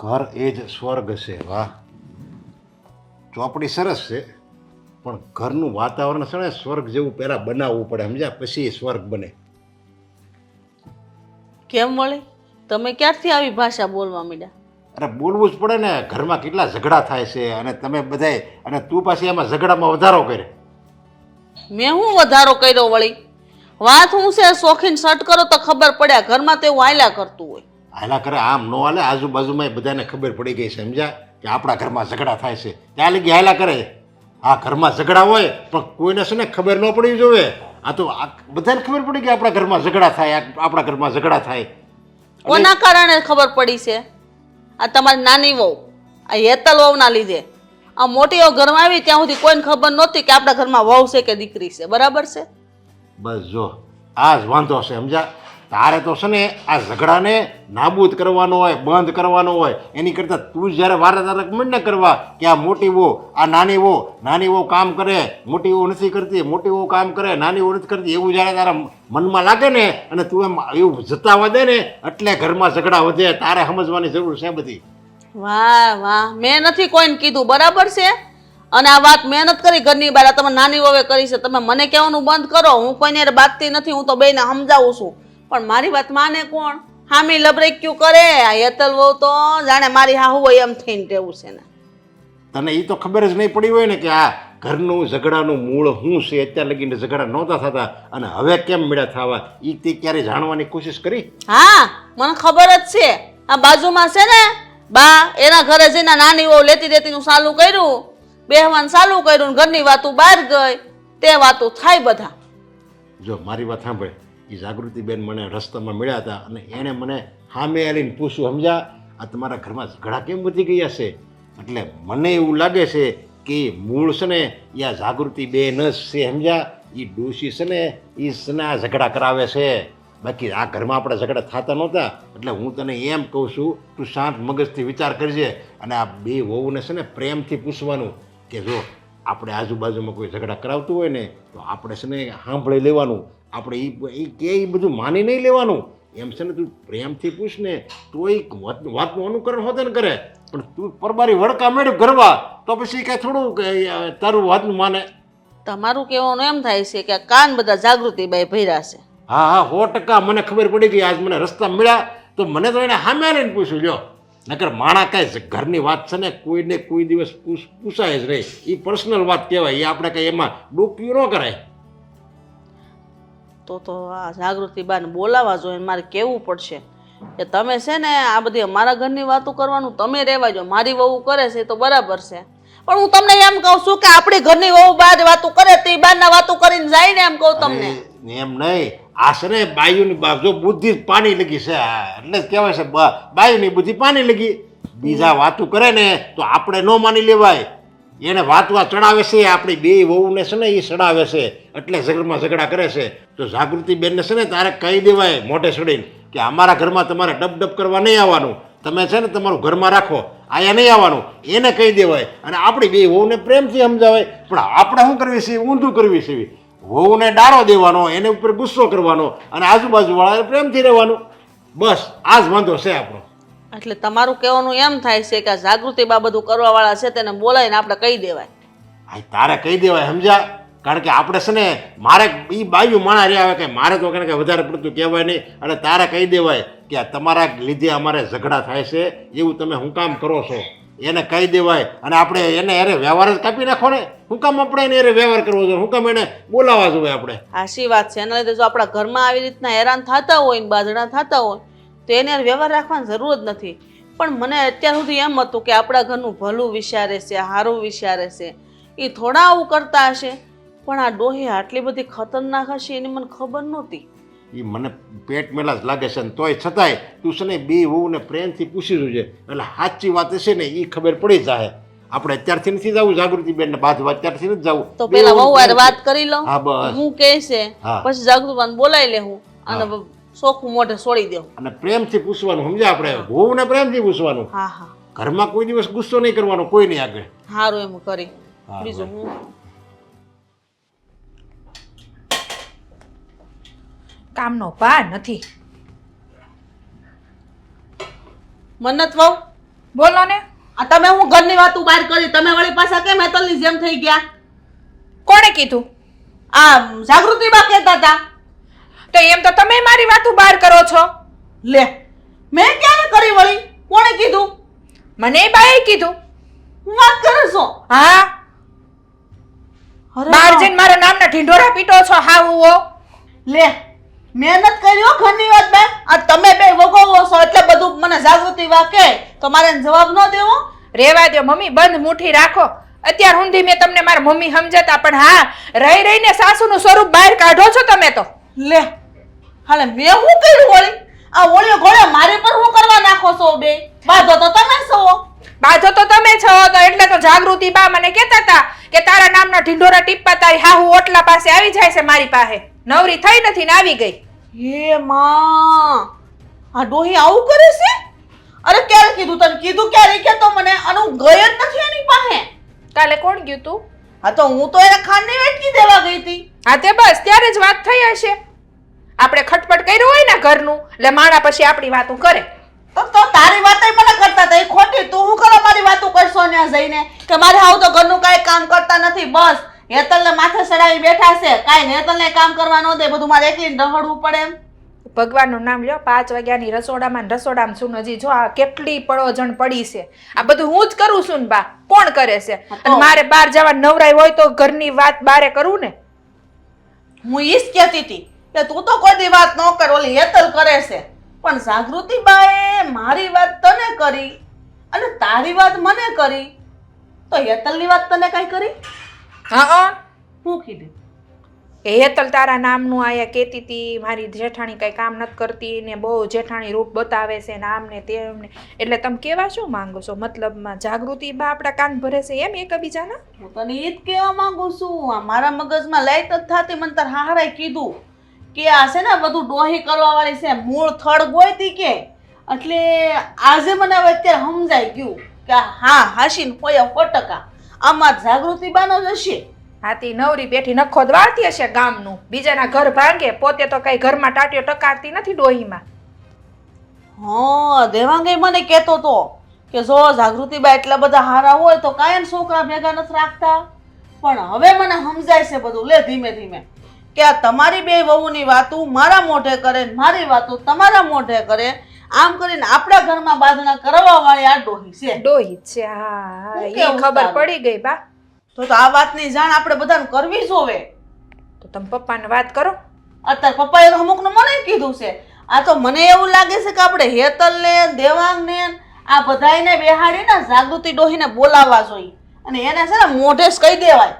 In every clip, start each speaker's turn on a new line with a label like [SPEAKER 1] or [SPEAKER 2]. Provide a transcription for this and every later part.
[SPEAKER 1] ઘર એ જ સ્વર્ગ છે વાહ. ચોપડી સરસ છે પણ ઘરનું વાતાવરણ છે ને સ્વર્ગ જેવું પહેલાં બનાવવું પડે સમજ્યા? પછી એ સ્વર્ગ બને.
[SPEAKER 2] કેમ વળી? તમે ક્યારથી આવી ભાષા બોલવા માંડ્યા?
[SPEAKER 1] અરે બોલવું જ પડે ને. ઘરમાં કેટલા ઝઘડા થાય છે અને તમે બધાય અને તું પાછી એમાં ઝઘડામાં વધારો કરે
[SPEAKER 2] મેં હું વધારો કર્યો વળી? વાત હું છે શોખીન સટ કરો તો ખબર પડ્યા ઘરમાં તે વાયલા કરતું હોય.
[SPEAKER 1] હાલા કરે આમ નો હાલે આજુબાજુમાં બધાને ખબર પડી ગઈ છે સમજ્યા? કે આપણા ઘરમાં ઝઘડા થાય છે. ત્યાં લગી હાલા કરે? આ ઘરમાં ઝઘડા હોય પણ કોઈને છે ને ખબર ન પડવી જોઈએ. આ તો બધાને ખબર પડી કે આપણા ઘરમાં ઝઘડા થાય આપણા ઘરમાં ઝઘડા થાય.
[SPEAKER 2] કોના કારણે ખબર પડી છે? આ તમારી નાની વહુ આ હેતલ વહુના લીધે. આ મોટી વહુ ઘરમાં આવી ત્યાં સુધી કોઈને ખબર નહોતી કે આપણા ઘરમાં વહુ છે કે દીકરી છે. બરાબર છે?
[SPEAKER 1] બસ જો આ જ વાંધો છે સમજા તારે તો છે ને આ ઝઘડાને નાબૂદ કરવાનો હોય, બંધ કરવાનો હોય, એની કરતાં તું જ્યારે વારે તારે મંડ ન કરવા કે આ મોટી વહુ, આ નાની વહુ નાની વહુ કામ કરે, મોટી વો નથી કરતી, મોટી વો કામ કરે, નાની વો નથી કરતી, એવું જ્યારે તારા મનમાં લાગે ને, અને તું એમ એવું જતાવા દે ને, એટલે ઘરમાં ઝઘડા વધે, તારે સમજવાની જરૂર છે બધી.
[SPEAKER 2] વાહ વાહ. મેં નથી કોઈને કીધું, બરાબર છે? અને આ વાત મહેનત કરી ઘરની બહાર તમે નાની વવે કરી છે, તમે મને કહેવાનું બંધ કરો, હું કોઈને બાગતી નથી, હું તો બેને સમજાવું છું. પણ મારી વાત માને કોણ? હામી લબરેક્યું કરે આ હેતલ વહુ તો જાણે મારી હાહુ હોય એમ થઈને રહેવું છે ને.
[SPEAKER 1] તને એ તો ખબર જ નહીં પડી હોય ને કે આ ઘરનું ઝઘડાનું મૂળ શું છે? અત્યાર લગીને ઝઘડા નહોતા થતા. અને હવે કેમ મળ્યા થવા? એ તે ક્યારે જાણવાની કોશિશ કરી?
[SPEAKER 2] હા મને ખબર જ છે. આ બાજુમાં છે ને બા એના ઘરે જઈને નાની વહુ લેતી દેતીનું સાલું કર્યું. બેહવાન સાલું કર્યું ને ઘરની વાતું બહાર ગઈ. તે વાતું થાય બધા.
[SPEAKER 1] જો મારી વાત સાંભળે એ જાગૃતિબેન મને રસ્તામાં મળ્યા હતા અને એણે મને સામે આવીને પૂછ્યું, સમજા, આ તમારા ઘરમાં ઝઘડા કેમ વધી ગયા છે? એટલે મને એવું લાગે છે કે મૂળ છે ને એ આ જાગૃતિબેન જ છે સમજ્યા એ ડોશી છે ને એ છે આ ઝઘડા કરાવે છે. બાકી આ ઘરમાં આપણે ઝઘડા થતા નહોતા. એટલે હું તને એમ કહું છું, તું શાંત મગજથી વિચાર કરજે અને આ બે વહુને છે ને પ્રેમથી પૂછવાનું કે જો આપણે આજુબાજુમાં કોઈ ઝઘડા કરાવતું હોય ને, તો આપણે છે ને સાંભળી લેવાનું. આપણે એ એ કે એ બધું માની નહીં લેવાનું. એમ છે ને તું પ્રેમથી પૂછ ને તો એક વાત- વાતનું અનુકરણ હોતે ને કરે પણ તું પરબારી વડકા મેળવ ગરવા તો પછી કે થોડું કે તારું વાતનું માને.
[SPEAKER 2] તમારું કહેવાનું એમ થાય છે કે કાન બધા જાગૃતિબાઈ ભર્યા છે.
[SPEAKER 1] હા હા સો ટકા મને ખબર પડી ગઈ આજ મને રસ્તા મળ્યા તો મને તો એને સામે લઈને પૂછ્યું લ્યો. નકર માણા કાંઈ ઘરની વાત છે ને કોઈને કોઈ દિવસ પૂછ પૂછાય જ નહીં. એ પર્સનલ વાત કહેવાય એ આપણે કંઈ એમાં ડોક્યું ન કરાય.
[SPEAKER 2] તો તો આ જાગૃતિબાને બોલાવા જોઈએ મારે કહેવું પડશે? કે તમે છે ને આ બધી અમારા ઘરની વાતો કરવાનું, તમે રહેવા જો મારી વહુ કરે છે તો બરાબર છે. પણ હું તમને એમ કહું છું કે આપણી ઘરની વહુ બહાર વાતો કરે તો એ બહારના વાતો કરીને જાય ને એમ કહું તમને.
[SPEAKER 1] એમ નહીં. આશરે બાયુની બા જો બુદ્ધિ પાણી લગી છે. એટલે કહેવાય છે બાયુની બુદ્ધિ પાણી લગી. બીજા વાતું કરે ને તો આપણે ન માની લેવાય. એને વાત વાત ચડાવે છે, આપણી બે વહુને છે ને એ ચડાવે છે, એટલે ઝઘડમાં ઝઘડા કરે છે. તો જાગૃતિ બેનને છે ને તારે કહી દેવાય મોઢે ચડીને કે અમારા ઘરમાં તમારે ડબ ડબ કરવા નહીં આવવાનું. તમે છે ને તમારું ઘરમાં રાખો, આયા નહીં આવવાનું. એને કહી દેવાય અને આપણી બે વહુને પ્રેમથી સમજાવાય. પણ આપણે શું કરવી છે? ઊંધું કરવી છે. વહુને ડારો દેવાનો, એને ઉપર ગુસ્સો કરવાનો અને આજુબાજુવાળાને પ્રેમથી રહેવાનું. બસ આ જ વાંધો છે આપણો.
[SPEAKER 2] એટલે તમારું કહેવાનું એમ થાય છે કે આ જાગૃતિ બધું કરવાવાળા છે તેને બોલાવીને આપણે કહી દેવાય.
[SPEAKER 1] આ તારે કહી દેવાય સમજા કારણ કે આપણે છે ને મારે એ બાયુ માણા રહ્યા આવે કે મારે તો કારણ કે વધારે પડતું કહેવાય નહીં. અને તારે કહી દેવાય કે આ તમારા લીધે અમારે ઝઘડા થાય છે એવું તમે હું કામ કરો છો? એને કહી દેવાય અને આપણે એને અરે વ્યવહાર જ કાપી નાખો ને? હું કામ આપણે એને અરે વ્યવહાર કરવો જોઈએ હું કામ એને બોલાવવા જોઈએ આપણે?
[SPEAKER 2] આશી વાત છે. એના લીધે જો આપણા ઘરમાં આવી રીતના હેરાન થતા હોય ને બાજણા થતા હોય તો એને વ્યવહાર રાખવાની જરૂર જ નથી. પણ મને અત્યાર સુધી એમ હતું કે આપણા ઘરનું ભલું વિચારે છે સારું વિચારે છે. એ થોડા આવું કરતા હશે. પણ આ ડોહી આટલી બધી ખતરનાક હશે એની મને ખબર નહોતી.
[SPEAKER 1] એ મને પેટ મેલા જ લાગે છે ને તોય છતાંય તું છે ને બે વહુને પ્રેમથી પૂછી જોજે. એટલે સાચી વાત હશે ને એ ખબર પડી જાય આપણે અત્યારથી નથી જવું જાગૃતિ બેન ને બાજુ અત્યારથી નથી જવું.
[SPEAKER 2] તો પેલા
[SPEAKER 1] વહુ
[SPEAKER 2] વાત કરી લઉં.
[SPEAKER 1] હા બસ.
[SPEAKER 2] હું કહે છે પછી જાગૃતવાન બોલાવી લેવું અને ચોખ્ખું મોઢે છોડી દેવું.
[SPEAKER 1] અને પ્રેમથી પૂછવાનું સમજ્યા આપણે? વહુને પ્રેમથી પૂછવાનું?
[SPEAKER 2] હા હા.
[SPEAKER 1] ઘરમાં કોઈ દિવસ ગુસ્સો નહીં કરવાનો કોઈ નહીં આગળ.
[SPEAKER 2] સારું એમ કરી. બીજું હું.
[SPEAKER 3] કામનો પાર નથી.
[SPEAKER 2] મન્નત વહુ?
[SPEAKER 3] બોલો ને.
[SPEAKER 2] આ તમે હું ઘરની વાતું બહાર કરી તમે વળી પાછા કેમ હેતલની જેમ થઈ ગયા?
[SPEAKER 3] કોણે કીધું?
[SPEAKER 2] આ જાગૃતિ બા કહેતા હતા.
[SPEAKER 3] તો એમ તો તમે મારી વાતું બહાર કરો છો.
[SPEAKER 2] લે મેં ક્યારે કરી વળી? કોણે કીધું?
[SPEAKER 3] મને બાએ કીધું.
[SPEAKER 2] વાત કરો છો?
[SPEAKER 3] હા. બહાર જઈને મારા નામના ઢીંઢોરા પીટો છો હા ઉવો.
[SPEAKER 2] લે મહેનત કર્યો ઘરની વાત બે આ તમે બે વગોવો છો એટલે બધું મને જાગૃતિ વાકે. તો મારે જવાબ ન દેવો?
[SPEAKER 3] રેવા દો મમ્મી બંધ મુઠ્ઠી રાખો. અત્યાર સુધી મેં તમને મારા મમ્મી સમજતા પણ હા રહી રહીને સાસુનું સ્વરૂપ બહાર કાઢો છો તમે તો.
[SPEAKER 2] લે હાલે મેં હું કર્યું વળી આ ઓળીઓ ઘોડે મારી પર હું કરવા નાખો છો બે? બાધો તો તમે છો.
[SPEAKER 3] બાધો તો તમે છો તો એટલે તો જાગૃતિ બા મને કહેતા હતા કે તારા નામના ઢીંઢોરા ટીપ્પા તારી હાહુ ઓટલા પાસે આવી જાય છે મારી પાસે. નવરી થઈ નથી ને આવી ગઈ.
[SPEAKER 2] હે માં આ ડોહી આવું કરે છે? અરે ક્યારે કીધું તને? કીધું ક્યારે? કે તો મને અને હું ગઈ જ નથી એની પાસે.
[SPEAKER 3] કાલે કોણ ગયું તું?
[SPEAKER 2] હા તો હું તો એને ખાંડની વેટકી દેવા ગઈ હતી.
[SPEAKER 3] હા તે બસ ત્યારે જ વાત થઈ હશે. આપણે ખટપટ કર્યું હોય ને ઘરનું એટલે માણા પછી આપણી વાતો કરે.
[SPEAKER 2] તો તો તારી વાતે મને કરતા હતા એ ખોટી તું હું કરો મારી વાતો કરશો ને જઈને? કે મારે હાવ તો ઘરનું કાંઈ કામ કરતા નથી બસ. હેતલને માથે ચડાવી બેઠા છે કાંઈ હેતલને કામ કરવા ન દે બધું મારે એકલી રખડવું પડે એમ.
[SPEAKER 3] ભગવાનનું નામ લ્યો પાંચ વાગ્યાની રસોડામાં ને રસોડામાં છું હજી જો આ કેટલી પડોજણ પડી છે. આ બધું હું જ કરું છું ને બા કોણ કરે છે? અને મારે બહાર જવા નવરાય હોય તો ઘરની વાત બારે કરું ને?
[SPEAKER 2] હું ઈ જ કહેતી હતી. કે તું તો કોઈ દી વાત ન કર ઓલી હેતલ કરે છે. પણ જાગૃતિ બાએ મારી વાત તને કરી અને તારી વાત મને કરી. તો હેતલની વાત તને કઈ કરી?
[SPEAKER 3] હા
[SPEAKER 2] હું. કીધું.
[SPEAKER 3] એ હેતલ તારા નામનું આયા કહેતી હતી મારી જેઠાણી કંઈ કામ નથી કરતી ને બહુ જેઠાણી રૂપ બતાવે છે ને આમ ને તેમ ને એટલે તમે કેવા શું માંગો છો? મતલબમાં જાગૃતિ બા આપણા કાન ભરે છે એમ એકબીજાના?
[SPEAKER 2] હું તને એ જ કહેવા માંગુ છું. મારા મગજમાં લાઈટ જ થતી મને તાર હારે કીધું. કે આ છે ને બધું ડોહી કરવા વાળી છે. મૂળ થડ ગોઈતી કે? એટલે આજે મને હવે અત્યારે સમજાઈ ગયું કે હા હાશીન હોય ફટકા ટકા. આમાં જાગૃતિ બાનો જ હશે.
[SPEAKER 3] હાથી નવરી બેઠી નખો દ્વારતી હશે ગામનું. બીજાના ઘર ભાંગે પોતે તો કઈ ઘરમાં ટાટિયો ટકારતી નથી ડોહીમાં.
[SPEAKER 2] હા દેવાંગે મને કહેતો તો કે જો જાગૃતિબા એટલા બધા હારા હોય તો કાયમ છોકરા ભેગા નથી રાખતા. પણ હવે મને સમજાય છે બધું. લે ધીમે ધીમે. કે આ તમારી બે વહુની વાતો મારા મોઢે કરે ને મારી વાતો તમારા મોઢે કરે આમ કરીને આપણા ઘરમાં બાંધણા કરવા વાળી આ ડોહી છે.
[SPEAKER 3] ડોહી છે હા એ ખબર પડી ગઈ બા.
[SPEAKER 2] તો તો આ વાતની જાણ આપણે બધાને કરવી જોવે
[SPEAKER 3] તો તમે પપ્પાને વાત કરો.
[SPEAKER 2] અત્યારે પપ્પાએ તો અમુકને મને કીધું છે આ તો મને એવું લાગે છે કે આપણે દેવાંગ ને આ બધાને બેહાડીને જાગૃતિ ડોહીને બોલાવવા જોઈએ. અને એને છે ને મોઢે જ કહી દેવાય.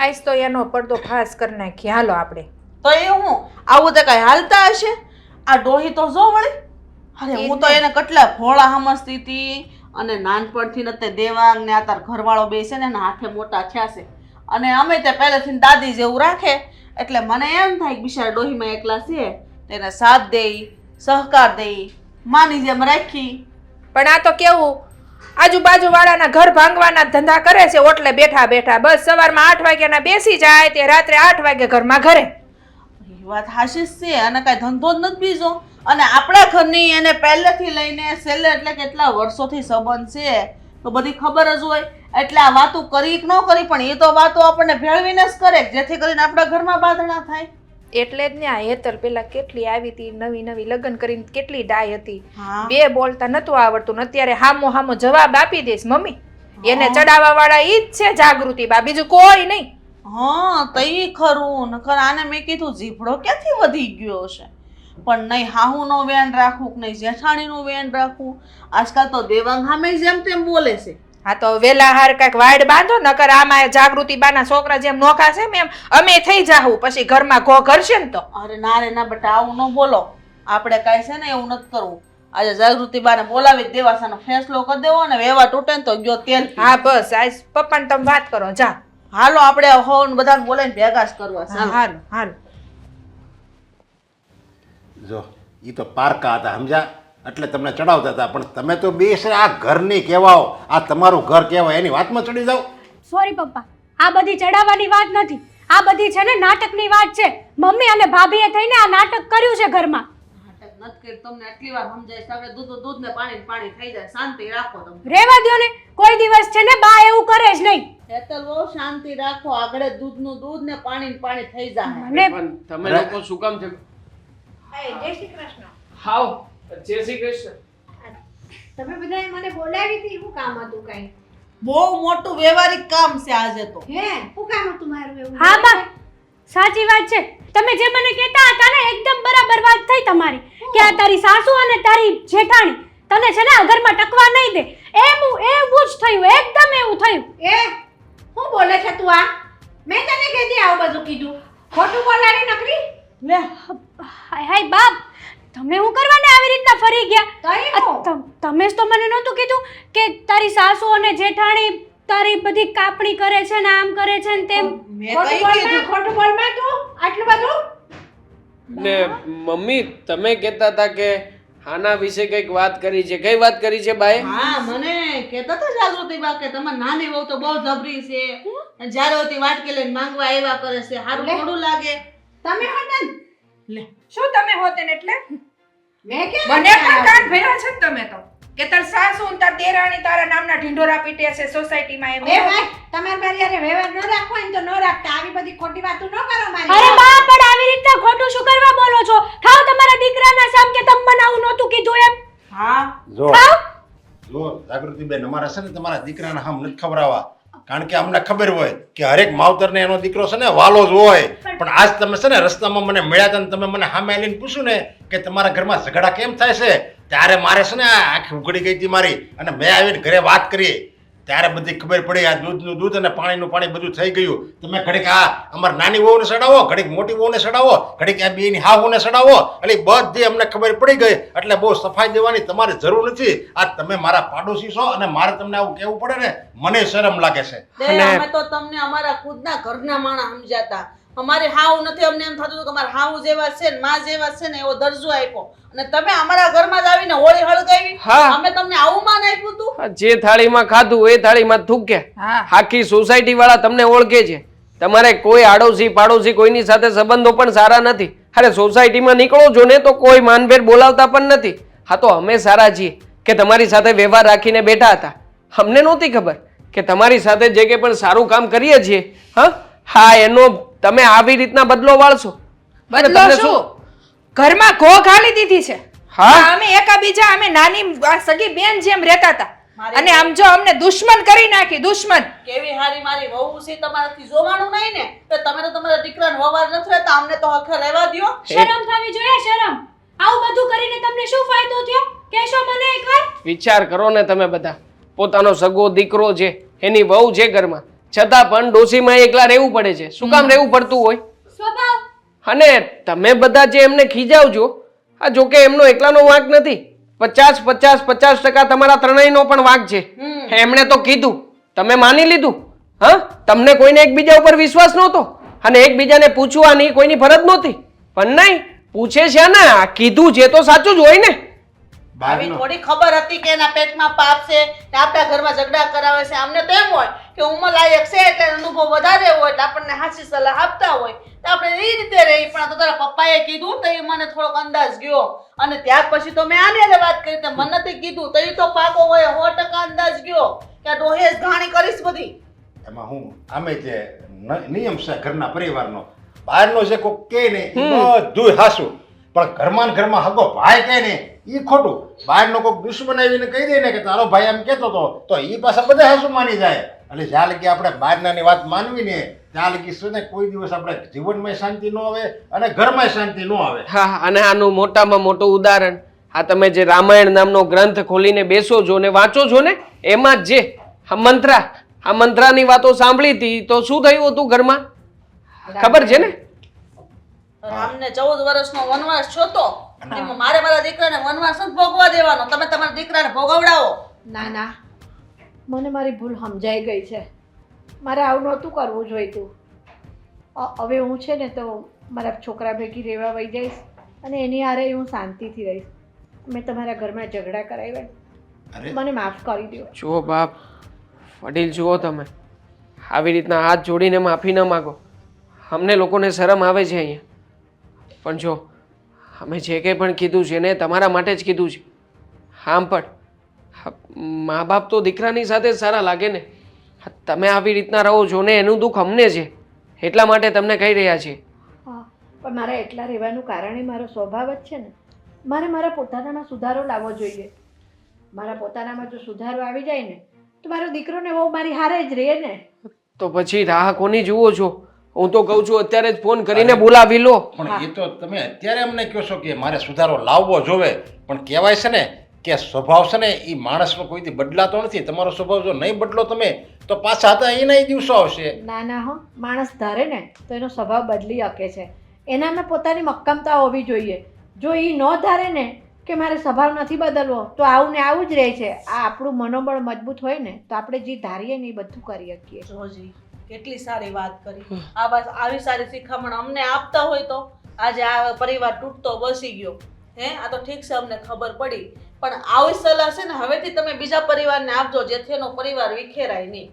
[SPEAKER 3] આઈસ તો એનો પડદો ખાસ કરી ખ્યાલો હાલો આપણે.
[SPEAKER 2] તો એ હું? આવું તો કઈ હાલતા હશે? આ ડોહી તો જો વળી. અરે હું તો એને કેટલા ભોળા સમજતી હતી. અને નાનપણથી ને દેવાંગ ને આ તાર ઘરવાળો બેસે ને હાથે મોટા થયા છે. અને અમે તે પહેલેથી દાદી જેવું રાખે. એટલે મને એમ થાય કે બિચારા ડોહીમાં એકલા છે તેને સાથ દઈ સહકાર દઈ માની જેમ રાખી.
[SPEAKER 3] પણ આ તો કેવું? આજુબાજુ વાળાના ઘર ભાંગવાના ધંધા કરે છે, ઓટલે બેઠા બેઠા. બસ સવારમાં આઠ વાગ્યાના બેસી જાય, તે રાત્રે આઠ વાગે ઘરમાં ઘરે.
[SPEAKER 2] વાત હાશી છે, અને કાંઈ ધંધો જ નથી બીજો. અને આપણા ઘરની એને પહેલેથી લઈને છેલ્લે એટલે કેટલા વર્ષોથી સંબંધ છે, તો બધી ખબર જ હોય. એટલે આ વાતો કરી કે ન કરી, પણ એ તો વાતો આપણને ભેળવીને જ કરે, જેથી કરીને આપણા ઘરમાં બાંધણા થાય.
[SPEAKER 3] એટલે જ ને આ હેતર પેલા કેટલી આવી હતી નવી નવી લગ્ન કરીને કેટલી ડાય હતી. બે બોલતા નતું આવડતું અત્યારે હામો હામો જવાબ આપી દઈશ મમ્મી. એને ચડાવવા વાળા ઈ જ છે જાગૃતિ બા બીજું કોઈ નહીં.
[SPEAKER 2] હા તઈ ખરું નકર આને મેં કીધું જીભડો ક્યાંથી વધી ગયો છે? પણ નહીં હાહુનો વેણ રાખવું કે નહીં જેઠાણીનું વેણ રાખવું આજકાલ તો દેવાંગ હામે જેમ તેમ બોલે છે.
[SPEAKER 3] હા તો વેલા હાર કાંઈક વાડ બાંધો નકર આમાં જાગૃતિ બાના છોકરા જેમ નોખા છે એમ અમે થઈ જાહું પછી ઘરમાં ઘો કરશે ને તો.
[SPEAKER 2] અરે ના રે ના બેટા આવું ન બોલો. આપણે કાંઈ છે ને એવું નથી કરવું. આજે જાગૃતિ બાને બોલાવી જ દેવા છે ફેસલો કરી દેવો ને વેવા તૂટે ને તો ગયો તેલ
[SPEAKER 3] હા બસ આજ પપ્પાને તમે વાત કરો જા.
[SPEAKER 2] હાલો આપણે હોન બધાને બોલાવીને ભેગા જ કરવા
[SPEAKER 3] હાલો હાલો.
[SPEAKER 1] જો એ તો પારકા હતા સમજ્યા? એટલે તમને ચડાવતા હતા. પણ તમે તો બે આ ઘરની કહેવાઓ આ તમારું ઘર કહેવાય એની વાતમાં ચડી જાઓ.
[SPEAKER 4] સોરી પપ્પા. આ બધી ચડાવવાની વાત નથી. આ બધી છે ને નાટકની વાત છે. મમ્મી અને ભાભીએ થઈને આ નાટક કર્યું છે ઘરમાં.
[SPEAKER 2] નથી તમને એટલી વાર સમજાય છે. દૂધ દૂધ ને પાણી પાણી થઈ જાય. શાંતિ રાખો તમે.
[SPEAKER 4] રેવા દ્યો ને. કોઈ દિવસ છે ને બા એવું કરે જ નહીં.
[SPEAKER 2] હેતલ બહુ શાંતિ રાખો. આગળ દૂધ ને પાણી ને પાણી થઈ જાય.
[SPEAKER 5] પણ તમે લોકો શું કામ છે?
[SPEAKER 3] જય શ્રી કૃષ્ણ.
[SPEAKER 5] હાવ. જય શ્રી કૃષ્ણ.
[SPEAKER 6] તમે બધાએ મને બોલાવી હતી. શું કામ હતું કઈ?
[SPEAKER 2] બહુ મોટું વ્યવહારિક કામ છે આજે તો.
[SPEAKER 6] હે? શું કામ હતું મારું એવું?
[SPEAKER 4] હા બા સાચી વાત છે. તમે જે મને કહેતા હતા ને એકદમ બરાબર વાત થઈ તમારી. કે આ તારી સાસુ અને તારી જેઠાણી તને છે ને આ ઘરમાં ટકવા નહીં દે. એવું એવું જ થયું. એકદમ એવું થયું.
[SPEAKER 6] એ? શું બોલે છે તું આ? મેં તને કહેતી આવું બધું કીધું. ખોટું બોલાડી નકરી?
[SPEAKER 2] લે
[SPEAKER 4] હાય હાય બાપ. તમે હું કરવાને આવી રીતના ફરી ગયા?
[SPEAKER 6] તઈ
[SPEAKER 4] તમે જ તો મને નહોતું કીધું કે તારી સાસુ અને જેઠાણી તારી બધી કાપણી કરે છે ને આમ કરે છે ને તેમ.
[SPEAKER 2] મેં
[SPEAKER 6] ખોટું
[SPEAKER 2] કઈ
[SPEAKER 6] બોલમાં?
[SPEAKER 2] કીધું
[SPEAKER 6] ખોટું બોલમાં તું? આટલું બધું?
[SPEAKER 5] ને મમ્મી તમે કહેતા હતા કે આના વિશે કંઈક વાત કરી છે. કઈ વાત કરી છે બાએ
[SPEAKER 2] હા મને કહેતા હતા જાગૃતિ બા કે તમારી નાની વહુ તો બહુ જબરી છે. જ્યારે હોતી વાટકી લઈને માંગવા આવ્યા કરે છે સારું. થોડું લાગે.
[SPEAKER 6] તમે હોતન
[SPEAKER 2] લે.
[SPEAKER 3] શું તમે હોતે ને એટલે?
[SPEAKER 6] મેં કે
[SPEAKER 3] મને પણ કાન ભર્યા છે તમે તો. કે તાર સાસુ ને તાર દેરાણી તારા નામના ઢીંઢોરા પીટે છે સોસાયટીમાં એમ.
[SPEAKER 6] એ ભાઈ તમારે મારી યારે વ્યવહાર ન રાખવો હોય ને તો ન રાખતા. આવી બધી ખોટી વાતો ન કરો
[SPEAKER 4] અરે બા પણ આવી રીતના ખોટું શું કરવા બોલો છો? ખાવ તમારા દીકરાના સામ કે તમ મને આવું નહોતું કીધું એમ.
[SPEAKER 2] હા.
[SPEAKER 1] જો જો જાગૃતિ બેન અમારા છે ને તમારા દીકરાના હામ નથી ખવડાવવા. કારણ કે અમને ખબર હોય કે હરેક માવતરને એનો દીકરો છે ને વાલો જ હોય. પણ આજ તમે છે ને રસ્તામાં મને મળ્યા હતા તમે મને સામે આવીને પૂછ્યું ને કે તમારા ઘરમાં ઝઘડા કેમ થાય છે? ત્યારે મારે છે ને આંખ ઉઘડી ગઈ હતી મારી અને મેં આવીને ઘરે વાત કરી. ત્યારે બધી ખબર પડી આ દૂધનું દૂધ અને પાણીનું પાણી બધું થઈ ગયું. તમે ઘડીક આ અમારા નાની વહુને સડાવો ઘડીક મોટી વહુને સડાવો ઘડીક આ બેની હાહુને સડાવો. એટલે બધી અમને ખબર પડી ગઈ. એટલે બહુ સફાઈ દેવાની તમારે જરૂર નથી. આ તમે મારા પાડોશી છો અને મારે તમને આવું કહેવું પડે ને મને શરમ લાગે છે.
[SPEAKER 2] અમે તો તમને અમારા ખુદના ઘરના માણસ સમજાતા. અમારી હાવ નથી અમને એમ થતું હતું કે અમારે હાવ જેવા છે ને માં જેવા છે ને એવો દરજ્જો આપ્યો. અને તમે અમારા ઘરમાં જ આવીને હોળી હળગાવી.
[SPEAKER 5] હા.
[SPEAKER 2] અમે તમને આવું માન આપ્યું હતું?
[SPEAKER 5] જે થાળીમાં ખાધું એ થાળીમાં થૂક્યા
[SPEAKER 3] હા.
[SPEAKER 5] આખી સોસાયટી વાળા તમને ઓળખે છે. તમારે કોઈ આડોશી પાડોશી કોઈની સાથે સંબંધો પણ સારા નથી. અરે સોસાયટીમાં નીકળો છો ને તો કોઈ માનભેર બોલાવતા પણ નથી. હા તો અમે સારા છીએ કે તમારી સાથે વ્યવહાર રાખીને બેઠા હતા. અમને નહોતી ખબર કે તમારી સાથે જે કંઈ પણ સારું કામ કરીએ છીએ. હા? હા એનો તમે આવી રીતના બદલો વાળશો?
[SPEAKER 3] બદલો શું? ઘરમાં ઘો ઘાલી દીધી છે.
[SPEAKER 5] હા?
[SPEAKER 3] અમે એકાબીજા અમે નાની સગી બેન જેમ રહેતા હતા. અને આમ જો અમને દુશ્મન કરી નાખી દુશ્મન.
[SPEAKER 2] કેવી હારી મારી વહુ છે તમારાથી જોવાનું નહીં ને? તો તમે તો તમારા દીકરાને વવાર નથી રહેતા અમને તો હખ રહેવા દો
[SPEAKER 4] શરમ થવી જોઈએ શરમ. આવું બધું કરીને તમને શું ફાયદો થયો? કહેશો મને એકવાર.
[SPEAKER 5] વિચાર કરો ને તમે બધા. પોતાનો સગો દીકરો છે એની વહુ છે ઘરમાં. છતાં પણ ડોશીમાં એકલા રહેવું પડે છે. શું કામ રહેવું પડતું હોય? અને તમે બધા જે એમને ખીજાવજો આ જોકે એમનો એકલાનો વાંક નથી. પચાસ પચાસ પચાસ ટકા તમારા ત્રણેયનો પણ વાંક છે. એમણે તો કીધું. તમે માની લીધું? હા? તમને કોઈને એકબીજા ઉપર વિશ્વાસ નહોતો? અને એકબીજાને પૂછવાની કોઈની ફરજ નહોતી? પણ નહીં પૂછે છે ને આ કીધું જે તો સાચું જ હોય ને.
[SPEAKER 2] આવી થોડી ખબર હતી કે એના પેટમાં પાપ છે ને આપણા ઘરમાં ઝઘડા કરાવે છે. અમને તો એમ હોય કે ઉંમર લાયક છે એટલે અનુભવ વધારે હોય એટલે આપણને હાચી સલાહ આપતા હોય. તો આપણે એ રીતે રહી પણ તો તારા પપ્પાએ કીધું તો એ મને થોડોક અંદાજ ગયો. અને ત્યાર પછી તો મેં આને વાત કરી તો મને નથી કીધું. તો એ તો પાકો હોય સો ટકા અંદાજ ગયો કે આ ડોહે જ ઘાણી કરીશ બધી.
[SPEAKER 1] એમાં હું આમે જે નિયમ છે ઘરના પરિવારનો. બહારનો જે કોઈ કે નહીં બધું હાસું. પણ ઘરમાં ઘરમાં હગો ભાઈ કહે ને એ ખોટું. બહારનો કોક દુશ્મન આવીને કહી દે ને કે તારો ભાઈ એમ કહેતો હતો, તો એ પાછા બધા હાસું માની જાય. એટલે જ્યાં લગી આપણે બહારનાની વાત માનવી ને, ત્યાં લગી શું ને કોઈ દિવસ આપણે જીવનમાં શાંતિ ન આવે અને ઘરમાં શાંતિ ન આવે.
[SPEAKER 5] હા અને આનું મોટામાં મોટું ઉદાહરણ. આ તમે જે રામાયણ નામનો ગ્રંથ ખોલીને બેસો છો ને વાંચો છો ને, એમાં જે મંત્રા, આ મંત્રાની વાતો સાંભળી હતી, તો શું થયું હતું ઘરમાં? ખબર છે ને?
[SPEAKER 2] રામને ચૌદ વર્ષનો વનવાસ છોતો એમાં મારે મારા દીકરાને વનવાસ જ ભોગવા દેવાનો. તમે તમારા દીકરાને ભોગવડાવો.
[SPEAKER 6] ના ના. મને મારી ભૂલ સમજાઈ ગઈ છે. મારે આવું નહોતું કરવું જોઈતું. હવે હું છે ને તો મારા છોકરા ભેગી રહેવા વહી જઈશ અને એની હારે હું શાંતિથી રહીશ. મેં તમારા ઘરમાં ઝઘડા કરાવ્યા. મને માફ કરી દો.
[SPEAKER 5] જુઓ બાપ વડીલ જુઓ તમે. આવી રીતના હાથ જોડીને માફી ન માગો. અમને લોકોને શરમ આવે છે અહીંયા. પણ જો અમે જે કંઈ પણ કીધું છે ને તમારા માટે જ કીધું છે. આમ પણ મા બાપ તો દીકરાની સાથે સારા લાગે ને. તમે આવી રીતના રહો છો ને એનું દુઃખ અમને છે. એટલા માટે તમને કહી રહ્યા છીએ.
[SPEAKER 6] પણ મારે એટલા રહેવાનું કારણ એ મારો સ્વભાવ જ છે ને. મારે મારા પોતાનામાં સુધારો લાવવો જોઈએ. મારા પોતાનામાં જો સુધારો આવી જાય ને તો મારો દીકરો ને બહુ મારી હારે જ રહે ને.
[SPEAKER 5] તો પછી રાહ કોની જુઓ છો? હું તો કહું છું અત્યારે જ ફોન કરીને બોલાવી લો.
[SPEAKER 1] પણ એ તો તમે અત્યારે અમને કહો છો કે મારે સુધારો લાવવો જોવે પણ કહેવાય છે ને કે સ્વભાવ છે ને એ માણસનો કોઈથી બદલાતો નથી. તમારો સ્વભાવ જો નહીં બદલો તમે તો પાછા હતા એના દિવસો આવશે.
[SPEAKER 6] ના ના હો. માણસ ધારે ને તો એનો સ્વભાવ બદલી શકે છે. એનામાં પોતાની મક્કમતા હોવી જોઈએ. જો એ ન ધારે ને કે મારે સ્વભાવ નથી બદલવો તો આવું ને આવું જ રહે છે. આ આપણું મનોબળ મજબૂત હોય ને તો આપણે જે ધારીએ ને એ બધું કરી શકીએ.
[SPEAKER 2] જોજી કેટલી સારી વાત કરી. આ બસ આવી સારી શિખામણ અમને આપતા હોય તો આજે આ પરિવાર તૂટતો બસી ગયો. હે આ તો ઠીક છે અમને ખબર પડી. પણ આવી સલાહ છે ને હવેથી તમે બીજા પરિવારને આપજો જેથી એનો પરિવાર વિખેરાય નહીં.